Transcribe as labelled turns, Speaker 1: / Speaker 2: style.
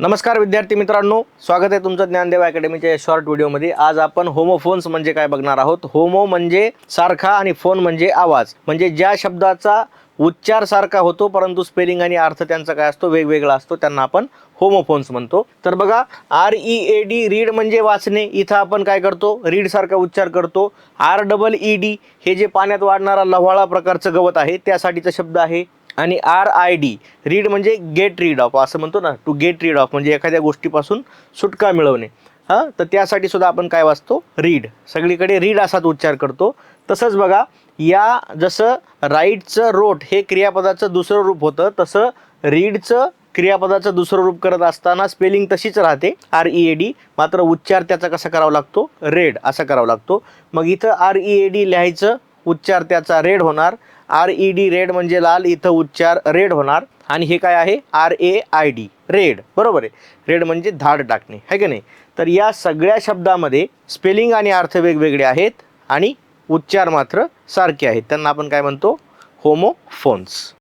Speaker 1: नमस्कार विद्यार्थी मित्रांनो स्वागत आहे तुमचं ज्ञानदेव अकॅडमीच्या या शॉर्ट व्हिडिओमध्ये आज आपण होमोफोन्स म्हणजे काय बघणार आहोत? होमो म्हणजे सारखा आणि फोन म्हणजे आवाज. म्हणजे ज्या शब्दाचा उच्चार सारखा होतो परंतु स्पेलिंग आणि अर्थ त्यांचा काय असतो? वेगवेगळा असतो त्यांना आपण होमोफोन्स म्हणतो. तर बघा R E A D read म्हणजे वाचणे. इथं आपण काय करतो? रीड सारखा उच्चार करतो. आर डबल ई डी हे जे पाण्यात वाढणारा लव्हाळा प्रकारचं गवत आहे त्यासाठीचा शब्द आहे आणि आर आय डी रीड म्हणजे गेट रीड ऑफ असं म्हणतो ना टू गेट रीड ऑफ म्हणजे एखाद्या गोष्टीपासून सुटका मिळवणे. हां? तर त्यासाठी सुद्धा आपण काय वाचतो? रीड सगळीकडे रीड असाच उच्चार करतो. तसंच बघा या जसं राईटचं रोट हे क्रियापदाचं दुसरं रूप होतं तसं रीडचं क्रियापदाचं दुसरं रूप करत असताना स्पेलिंग तशीच राहते. आर ई ए डी मात्र उच्चार त्याचा कसा करावा लागतो? रेड असा करावा लागतो. मग इथं आर ई ए डी लिहायचं उच्चार त्याचा रेड होणार. आर ई डी रेड म्हणजे लाल इथं उच्चार रेड होणार. आणि हे काय आहे? R A I D raid बरोबर आहे. रेड म्हणजे धाड टाकणे आहे की नाही? तर या सगळ्या शब्दामध्ये स्पेलिंग आणि अर्थ वेगवेगळे आहेत आणि उच्चार मात्र सारखे आहेत. त्यांना आपण काय म्हणतो? होमोफोन्स